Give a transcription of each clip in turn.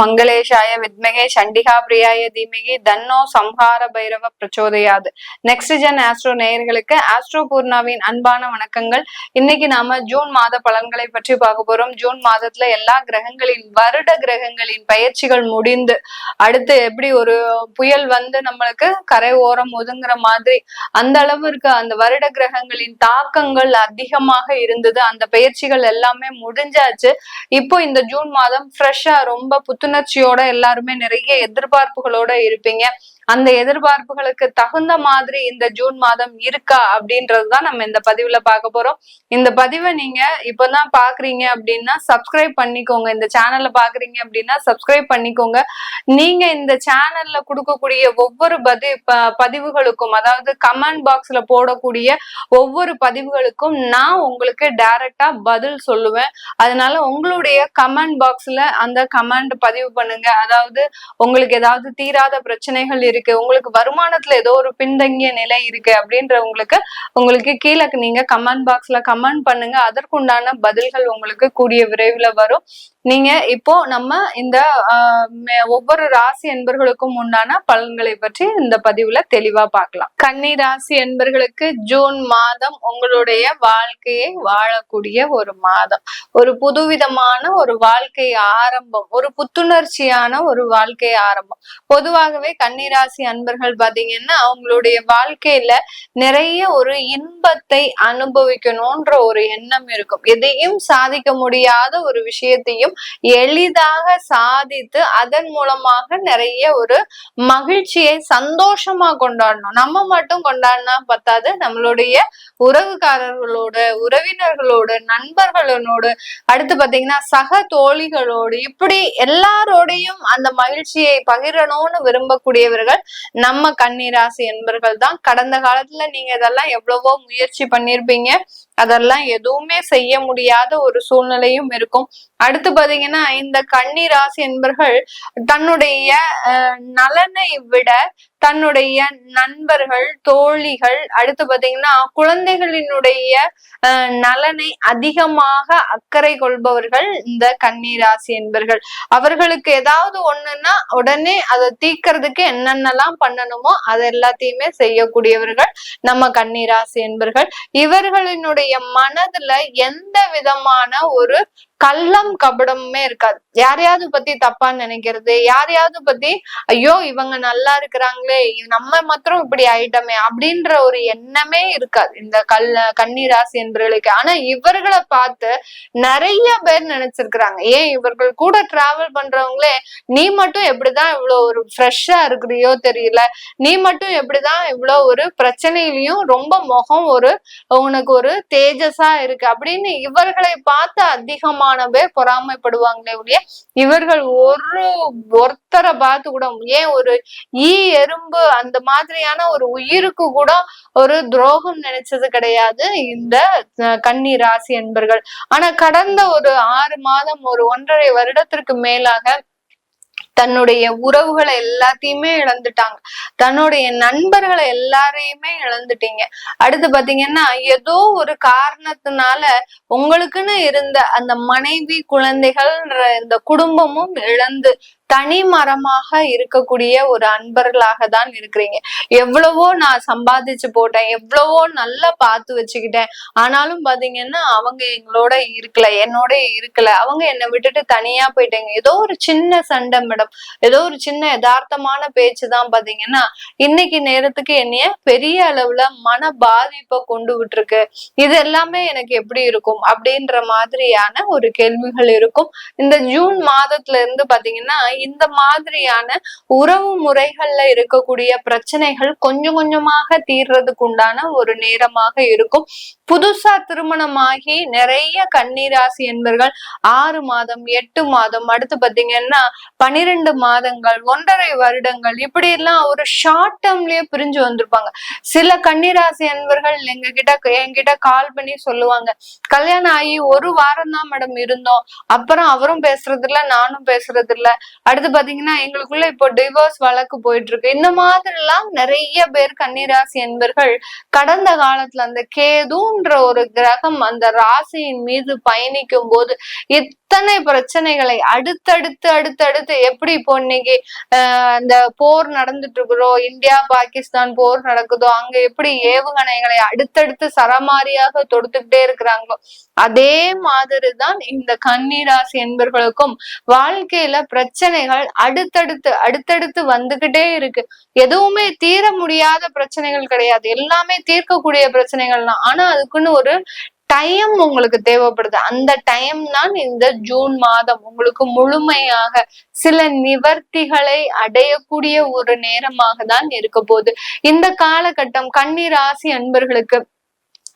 மங்களேஷாய வித்மகே சண்டிகா பிரியாய தீமகி தன்னோ சம்ஹார பைரவ பிரச்சோதையாது. நெக்ஸ்ட் ஜென் ஆஸ்ட்ரோ நேயர்களுக்கு ஆஸ்ட்ரோ பூர்ணாவின் அன்பான வணக்கங்கள். இன்னைக்கு நாம ஜூன் மாத பலன்களை பற்றி பார்க்க போறோம். ஜூன் மாதத்துல எல்லா கிரகங்களின் வருட கிரகங்களின் பயிற்சிகள் முடிந்து அடுத்து எப்படி ஒரு புயல் வந்து நம்மளுக்கு கரை ஓரம் ஒதுங்குற மாதிரி அந்த அளவிற்கு அந்த வருட கிரகங்களின் தாக்கங்கள் அதிகமாக இருந்தது. அந்த பயிற்சிகள் எல்லாமே முடிஞ்சாச்சு. இப்போ இந்த ஜூன் மாதம் ஃப்ரெஷ்ஷா ரொம்ப புத்துணர்ச்சியோட எல்லாருமே நிறைய எதிர்பார்ப்புகளோட இருப்பீங்க. அந்த எதிர்பார்ப்புகளுக்கு தகுந்த மாதிரி இந்த ஜூன் மாதம் இருக்கா அப்படின்றதுதான் நம்ம இந்த பதிவுல பார்க்க போறோம். இந்த பதிவை நீங்க இப்பதான் பாக்குறீங்க அப்படின்னா சப்ஸ்கிரைப் பண்ணிக்கோங்க. இந்த சேனல்ல பாக்குறீங்க அப்படின்னா சப்ஸ்கிரைப் பண்ணிக்கோங்க. நீங்க இந்த சேனல்ல கொடுக்கக்கூடிய ஒவ்வொரு பதி பதிவுகளுக்கும் அதாவது கமெண்ட் பாக்ஸ்ல போடக்கூடிய ஒவ்வொரு பதிவுகளுக்கும் நான் உங்களுக்கு டைரக்டா பதில் சொல்லுவேன். அதனால உங்களுடைய கமெண்ட் பாக்ஸ்ல அந்த கமெண்ட் பதிவு பண்ணுங்க. அதாவது உங்களுக்கு ஏதாவது தீராத பிரச்சனைகள் இருக்கு இருக்கு. உங்களுக்கு வருமானத்துல ஏதோ ஒரு பின்தங்கிய நிலை இருக்கு அப்படின்றவங்களுக்கு உங்களுக்கு கீழே நீங்க கமெண்ட் பாக்ஸ்ல கமெண்ட் பண்ணுங்க. அதற்குண்டான பதில்கள் உங்களுக்கு கூடிய விரைவில் வரும். நீங்க இப்போ நம்ம இந்த ஒவ்வொரு ராசி என்பர்களுக்கும் உண்டான பலன்களை பற்றி இந்த பதிவுல தெளிவா பார்க்கலாம். கன்னி ராசி என்பர்களுக்கு ஜூன் மாதம் உங்களுடைய வாழ்க்கையை வாழக்கூடிய ஒரு மாதம். ஒரு புதுவிதமான ஒரு வாழ்க்கை ஆரம்பம். ஒரு புத்துணர்ச்சியான ஒரு வாழ்க்கை ஆரம்பம். பொதுவாகவே கன்னிராசி அன்பர்கள் பாத்தீங்கன்னா அவங்களுடைய வாழ்க்கையில நிறைய ஒரு இன்பத்தை அனுபவிக்கணும்ன்ற ஒரு எண்ணம் இருக்கும். எதையும் சாதிக்க முடியாத ஒரு விஷயத்தையும் எளிதாக சாதித்து அதன் மூலமாக நிறைய ஒரு மகிழ்ச்சியை சந்தோஷமா கொண்டாடணும். நம்ம மட்டும் கொண்டாடினா பத்தாது. நம்மளுடைய உறவுக்காரர்களோட உறவினர்களோடு நண்பர்களோடு அடுத்து பாத்தீங்கன்னா சக தோழிகளோடு இப்படி எல்லாரோடையும் அந்த மகிழ்ச்சியை பகிரணும்னு விரும்பக்கூடியவர்கள் நம்ம கன்னிராசி என்பர்கள் தான் கடந்த காலத்துல நீங்க இதெல்லாம் எவ்வளவோ முயற்சி பண்ணிருப்பீங்க. அதெல்லாம் எதுவுமே செய்ய முடியாத ஒரு சூழ்நிலையும் இருக்கும். அடுத்து பாத்தீங்கன்னா இந்த கன்னி ராசி என்பர்கள் தன்னுடைய நலனை விட தன்னுடைய நண்பர்கள் தோழிகள் அடுத்து பாத்தீங்கன்னா குழந்தைகளினுடைய நலனை அதிகமாக அக்கறை கொள்பவர்கள் இந்த கன்னிராசி என்பர்கள். அவர்களுக்கு ஏதாவது ஒண்ணுன்னா உடனே அதை தீக்கிறதுக்கு என்னென்னலாம் பண்ணணுமோ அது எல்லாத்தையுமே செய்யக்கூடியவர்கள் நம்ம கன்னிராசி என்பர்கள். இவர்களினுடைய மனதுல எந்த விதமான ஒரு கள்ளம் கபடமுமே இருக்காது. யாரையாவது பத்தி தப்பா நினைக்கிறது யாரையாவது பத்தி ஐயோ இவங்க நல்லா இருக்கிறாங்களே நம்ம மாத்திரம் இப்படி ஆயிட்டமே அப்படின்ற ஒரு எண்ணமே இருக்காது. இந்த கல் கன்னிராசி என்பவர்களுக்கு. ஆனா இவர்களை பார்த்து நிறைய பேர் நினைச்சிருக்கிறாங்க. ஏன் இவர்கள் கூட டிராவல் பண்றவங்களே நீ மட்டும் எப்படிதான் இவ்வளவு ஒரு ஃப்ரெஷ்ஷா இருக்கிறியோ தெரியல. நீ மட்டும் எப்படிதான் இவ்வளவு ஒரு பிரச்சனையிலயும் ரொம்ப முகம் ஒரு உனக்கு ஒரு தேஜஸா இருக்கு அப்படின்னு இவர்களை பார்த்து அதிகமா அதிகமான பேர் பொறாமைப்படுவாங்களே ஒழிய இவர்கள் ஒரு ஒருத்தரை பார்த்து கூட ஏன் ஒரு ஈ எறும்பு அந்த மாதிரியான ஒரு உயிருக்கு கூட ஒரு துரோகம் நினைச்சது கிடையாது. இந்த கன்னி ராசி என்பர்கள். ஆனா கடந்த ஒரு ஆறு மாதம் ஒரு ஒன்றரை வருடத்திற்கு மேலாக தன்னுடைய உறவுகளை எல்லாத்தையுமே இழந்துட்டாங்க. தன்னுடைய நண்பர்களை எல்லாரையுமே இழந்துட்டீங்க. அடுத்து பாத்தீங்கன்னா ஏதோ ஒரு காரணத்தினால உங்களுக்குன்னு இருந்த அந்த மனைவி குழந்தைகள்ன்ற இந்த குடும்பமும் இழந்து தனி மரமாக இருக்கக்கூடிய ஒரு அன்பர்களாக தான் இருக்கிறீங்க. எவ்வளவோ நான் சம்பாதிச்சு போட்டேன் எவ்வளவோ நல்லா பார்த்து வச்சுக்கிட்டேன். ஆனாலும் பாத்தீங்கன்னா அவங்க எங்களோட இருக்கல என்னோட இருக்கல. அவங்க என்னை விட்டுட்டு தனியா போயிட்டாங்க. ஏதோ ஒரு சின்ன சண்டை மேடம் ஏதோ ஒரு சின்ன யதார்த்தமான பேச்சு தான் பாத்தீங்கன்னா இன்னைக்கு நேரத்துக்கு என்னைய பெரிய அளவுல மன பாதிப்பை கொண்டு விட்டுருக்கு. இது எல்லாமே எனக்கு எப்படி இருக்கும் அப்படின்ற மாதிரியான ஒரு கேள்விகள் இருக்கும். இந்த ஜூன் மாதத்துல இருந்து பாத்தீங்கன்னா இந்த மாதிரியான உறவு முறைகள்ல இருக்கக்கூடிய பிரச்சனைகள் கொஞ்சம் கொஞ்சமாக தீர்றதுக்கு உண்டான ஒரு நேரமாக இருக்கும். புதுசா திருமணமாகி நிறைய கண்ணீராசி என்பர்கள் ஆறு மாதம் எட்டு மாதம் அடுத்து பாத்தீங்கன்னா பனிரெண்டு மாதங்கள் ஒன்றரை வருடங்கள் இப்படி எல்லாம் ஒரு ஷார்ட் டேர்ம்லயே பிரிஞ்சு வந்திருப்பாங்க. சில கண்ணீராசி என்பர்கள் எங்க கிட்ட என்கிட்ட கால் பண்ணி சொல்லுவாங்க. கல்யாணம் ஆகி ஒரு வாரம் தான் மேடம் இருந்தோம். அப்புறம் அவரும் பேசுறது இல்ல நானும் பேசுறது இல்ல அடுத்து பாத்தீங்கன்னா எங்களுக்குள்ள இப்போ டிவோர்ஸ் வழக்கு போயிட்டு இருக்கு இந்த மாதிரி எல்லாம் நிறைய பேர் கன்னிராசி என்பர்கள் கடந்த காலத்துல அந்த கேதுன்ற ஒரு கிரகம் அந்த ராசியின் மீது பயணிக்கும் போது அத்தனை பிரச்சனைகளை அடுத்தடுத்து அடுத்தடுத்து எப்படி இப்போ இன்னைக்கு இந்த போர் நடந்துட்டு இருக்கிறோம் இந்தியா பாகிஸ்தான் போர் நடக்குதோ அங்க எப்படி ஏவுகணைகளை அடுத்தடுத்து சரமாரியாக தொடுத்துக்கிட்டே இருக்கிறாங்களோ அதே மாதிரிதான் இந்த கன்னிராசி என்பர்களுக்கும் வாழ்க்கையில பிரச்சனைகள் அடுத்தடுத்து அடுத்தடுத்து வந்துகிட்டே இருக்கு. எதுவுமே தீர முடியாத பிரச்சனைகள் கிடையாது. எல்லாமே தீர்க்கக்கூடிய பிரச்சனைகள் தான் ஆனா அதுக்குன்னு ஒரு டைம் உங்களுக்கு தேவைப்படுது. அந்த டைம் தான் இந்த ஜூன் மாதம் உங்களுக்கு முழுமையாக சில நிவர்த்திகளை அடையக்கூடிய ஒரு நேரமாக தான் இருக்க போகுது. இந்த காலகட்டம் கன்னி ராசி அன்பர்களுக்கு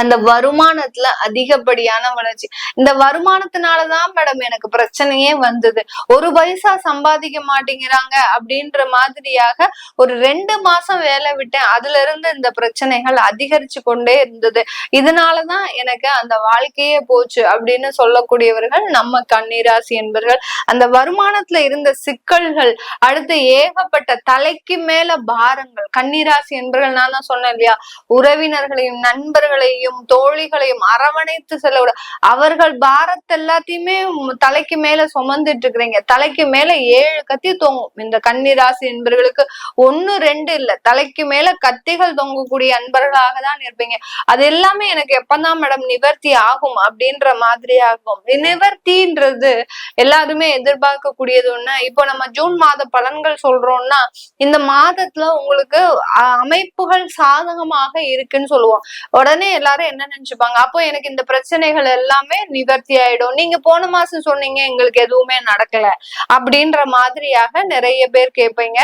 அந்த வருமானத்துல அதிகப்படியான வளர்ச்சி. இந்த வருமானத்தினாலதான் மேடம் எனக்கு பிரச்சனையே வந்தது. ஒரு பைசா சம்பாதிக்க மாட்டேங்கிறாங்க அப்படின்ற மாதிரியாக ஒரு ரெண்டு மாசம் வேலை விட்டேன். அதுல இருந்து இந்த பிரச்சனைகள் அதிகரிச்சு கொண்டே இருந்தது. இதனாலதான் எனக்கு அந்த வாழ்க்கையே போச்சு அப்படின்னு சொல்லக்கூடியவர்கள் நம்ம கண்ணீராசி என்பர்கள் அந்த வருமானத்துல இருந்த சிக்கல்கள் அடுத்து ஏகப்பட்ட தலைக்கு மேல பாரங்கள். கண்ணீராசி என்பர்கள் நான் தான் சொன்னேன் இல்லையா? உறவினர்களையும் நண்பர்களையும் தோழிகளையும் அரவணைத்து செல்ல விட அவர்கள் பாரத் எல்லாத்தையுமே தலைக்கு மேல சுமந்துட்டு இருக்கிறீங்க தலைக்கு மேல ஏழு கத்தி தொங்கும். இந்த கன்னிராசி என்பர்களுக்கு ஒண்ணு ரெண்டு இல்ல. தலைக்கு மேல கத்திகள் தொங்கக்கூடிய அன்பர்களாக தான் இருப்பீங்க. அது எல்லாமே எனக்கு எப்பதான் மேடம் நிவர்த்தி ஆகும் அப்படின்ற மாதிரி ஆகும் நிவர்த்தின்றது எல்லாருமே எதிர்பார்க்கக்கூடியது ஒண்ணு. இப்போ நம்ம ஜூன் மாத பலன்கள் சொல்றோம்னா இந்த மாதத்துல உங்களுக்கு அமைப்புகள் சாதகமாக இருக்குன்னு சொல்லுவோம். உடனே எல்லாரும் என்ன நினைச்சுப்பாங்க? அப்போ எனக்கு இந்த பிரச்சனைகள் எல்லாமே நிவர்த்தி ஆயிடும். நீங்க போன மாசம் சொன்னீங்க எங்களுக்கு எதுவுமே நடக்கல அப்படின்ற மாதிரியாக நிறைய பேர் கேட்பீங்க.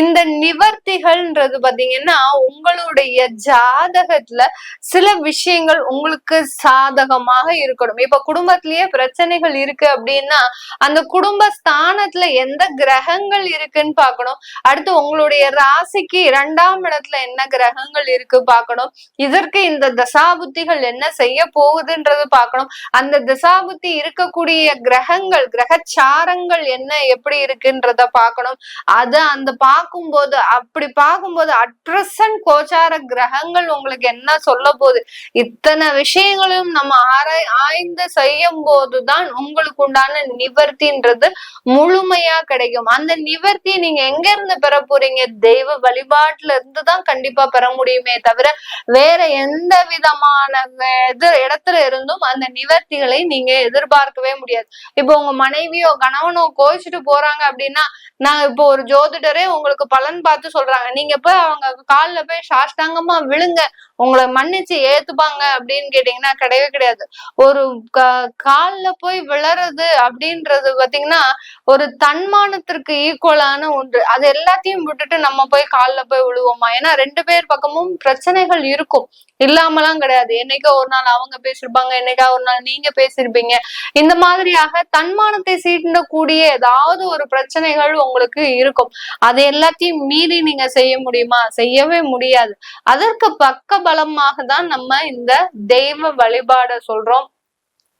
இந்த நிவர்த்திகள்ன்றது பாத்தீங்கன்னா உங்களுடைய ஜாதகத்துல சில விஷயங்கள் உங்களுக்கு சாதகமாக இருக்கணும். இப்ப குடும்பத்திலேயே பிரச்சனைகள் இருக்கு அப்படின்னா அந்த குடும்ப ஸ்தானத்துல எந்த கிரகங்கள் இருக்குன்னு பார்க்கணும். அடுத்து உங்களுடைய ராசிக்கு இரண்டாம் இடத்துல என்ன கிரகங்கள் இருக்கு பார்க்கணும். இதற்கு இந்த தசாபுத்திகள் என்ன செய்ய போகுதுன்றது பார்க்கணும். அந்த தசாபுத்தி இருக்கக்கூடிய கிரகங்கள் கிரகச்சாரங்கள் என்ன எப்படி இருக்குன்றத பார்க்கணும். அது அந்த பார்க்கும்போது அப்படி பார்க்கும்போது அட்ரசன் கோச்சார கிரகங்கள் உங்களுக்கு என்ன சொல்ல போகுது? இத்தனை விஷயங்களையும் நம்ம ஆராய் ஆய்ந்து செய்யும் போதுதான் உங்களுக்கு உண்டான நிவர்த்தின்றது முழுமையா கிடைக்கும். அந்த நிவர்த்தி நீங்க எங்க இருந்து பெற போறீங்க? தெய்வ வழிபாட்டுல இருந்து தான் கண்டிப்பா பெற முடியுமே தவிர வேற எந்த விதமான எது இடத்துல இருந்தும் அந்த நிவர்த்திகளை நீங்க எதிர்பார்க்கவே முடியாது. இப்போ உங்க மனைவியோ கணவனோ கோச்சிட்டு போறாங்க அப்படின்னா நான் இப்போ ஒரு ஜோதிடரே உங்களுக்கு பலன் பார்த்து சொல்றாங்க. நீங்க போய் அவங்க காலில் போய் சாஷ்டாங்கமா விழுங்க. உங்களை மன்னிச்சு ஏத்துப்பாங்க அப்படின்னு கேட்டீங்கன்னா கிடையவே கிடையாது. ஒரு கால்ல போய் விழறது அப்படின்றது பாத்தீங்கன்னா ஒரு தன்மானத்திற்கு ஈக்குவலான ஒன்று. அது எல்லாத்தையும் விட்டுட்டு நம்ம போய் காலில் போய் விழுவோமா? ஏன்னா ரெண்டு பேர் பக்கமும் பிரச்சனைகள் இருக்கும். இல்லாமலாம் கிடையாது. என்னைக்கோ ஒரு நாள் அவங்க பேசிருப்பாங்க என்னைக்கா ஒரு நாள் நீங்க பேசிருப்பீங்க. இந்த மாதிரியாக தன்மானத்தை சீண்டக்கூடிய ஏதாவது ஒரு பிரச்சனைகள் உங்களுக்கு இருக்கும். அது எல்லாத்தையும் மீறி நீங்க செய்ய முடியுமா? செய்யவே முடியாது. அதற்கு பக்க பலமாக தான் நம்ம இந்த தெய்வ வழிபாட சொல்றோம்.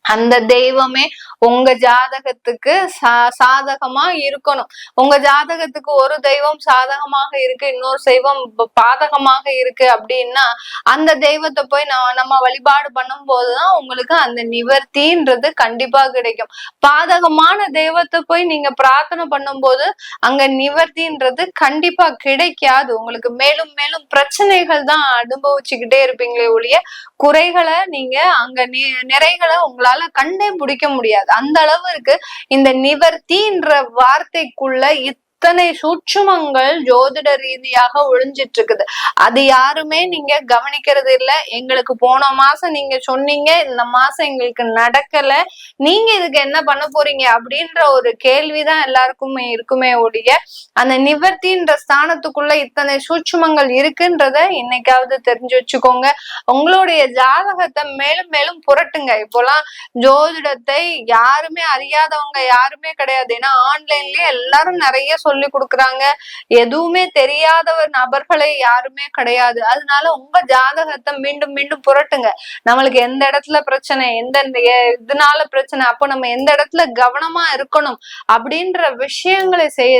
அந்த தெய்வமே உங்க ஜாதகத்துக்கு சா சாதகமா இருக்கணும். உங்க ஜாதகத்துக்கு ஒரு தெய்வம் சாதகமாக இருக்கு இன்னொரு தெய்வம் பாதகமாக இருக்கு அப்படின்னா அந்த தெய்வத்தை போய் நம்ம வழிபாடு பண்ணும் போதுதான் உங்களுக்கு அந்த நிவர்த்தின்றது கண்டிப்பா கிடைக்கும். பாதகமான தெய்வத்தை போய் நீங்க பிரார்த்தனை பண்ணும்போது அங்க நிவர்த்தின்றது கண்டிப்பா கிடைக்காது. உங்களுக்கு மேலும் மேலும் பிரச்சனைகள் தான் அனுபவிச்சுக்கிட்டே இருப்பீங்களே ஒழிய குறைகளை நீங்க அங்க நிறைகளை உங்களால கண்டே பிடிக்க முடியாது. அந்த அளவுக்கு இந்த நிவர்த்தின்ற வார்த்தைக்குள்ள இத்தனை சூட்சுமங்கள் ஜோதிட ரீதியாக ஒழிஞ்சிட்டு இருக்குது அது யாருமே நீங்க கவனிக்கிறது இல்ல. எங்களுக்கு போன மாசம் நீங்க சொன்னீங்க இந்த மாசம் எங்களுக்கு நடக்கல. நீங்க இதுக்கு என்ன பண்ண போறீங்க அப்படின்ற ஒரு கேள்விதான் எல்லாருக்குமே இருக்குமே ஒழிய அந்த நிவர்த்தின்ற ஸ்தானத்துக்குள்ள இத்தனை சூட்சுமங்கள் இருக்குன்றத இன்னைக்காவது தெரிஞ்சு வச்சுக்கோங்க. உங்களுடைய ஜாதகத்தை மேலும் மேலும் புரட்டுங்க. இப்போலாம் ஜோதிடத்தை யாருமே அறியாதவங்க யாருமே கிடையாது. ஏன்னா ஆன்லைன்லயே எல்லாரும் நிறைய சொல்லி கொடுக்குறாங்க. எதுவுமே தெரியாத ஒரு நபர்களை யாருமே கிடையாது. அதனால உங்க ஜாதகத்தை மீண்டும் மீண்டும் புரட்டுங்க. நம்மளுக்கு எந்த இடத்துல பிரச்சனை எந்த இதனால பிரச்சனை அப்போ நம்ம எந்த இடத்துல கவனமா இருக்கணும் அப்படின்ற விஷயங்களை செய்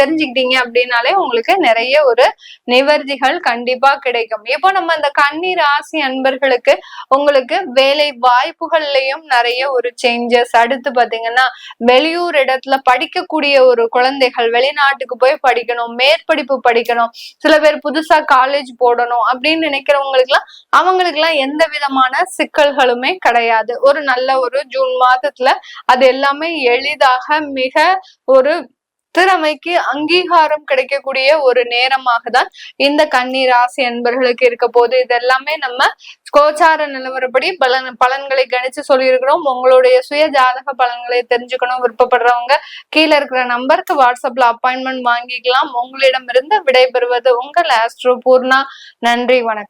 தெரிஞ்சுக்கிட்டீங்க அப்படின்னாலே உங்களுக்கு நிறைய ஒரு நிவர்த்திகள் கண்டிப்பா கிடைக்கும். இப்போ நம்ம இந்த கண்ணீர் ராசி அன்பர்களுக்கு உங்களுக்கு வேலை வாய்ப்புகள்லயும் நிறைய ஒரு சேஞ்சஸ் அடுத்து பாத்தீங்கன்னா வெளியூர் இடத்துல படிக்கக்கூடிய ஒரு குழந்தைகள் வெளிநாட்டுக்கு போய் படிக்கணும் மேற்படிப்பு படிக்கணும் சில பேர் புதுசா காலேஜ் போடணும் அப்படின்னு நினைக்கிறவங்களுக்கு எல்லாம் அவங்களுக்கு எல்லாம் எந்த விதமான சிக்கல்களுமே கிடையாது. ஒரு நல்ல ஒரு ஜூன் மாதத்துல அது எல்லாமே எளிதாக மிக ஒரு திறமைக்கு அங்கீகாரம் கிடைக்கக்கூடிய ஒரு நேரமாக தான் இந்த கன்னி ராசி என்பர்களுக்கு இருக்க போது இது எல்லாமே நம்ம கோச்சார நிலவரப்படி பலன் பலன்களை கணிச்சு சொல்லியிருக்கிறோம். உங்களுடைய சுய ஜாதக பலன்களை தெரிஞ்சுக்கணும். விருப்பப்படுறவங்க கீழே இருக்கிற நம்பருக்கு வாட்ஸ்அப்ல அப்பாயின்மெண்ட் வாங்கிக்கலாம். உங்களிடமிருந்து விடைபெறுவது உங்கள் ஆஸ்ட்ரோ பூர்ணா. நன்றி வணக்கம்.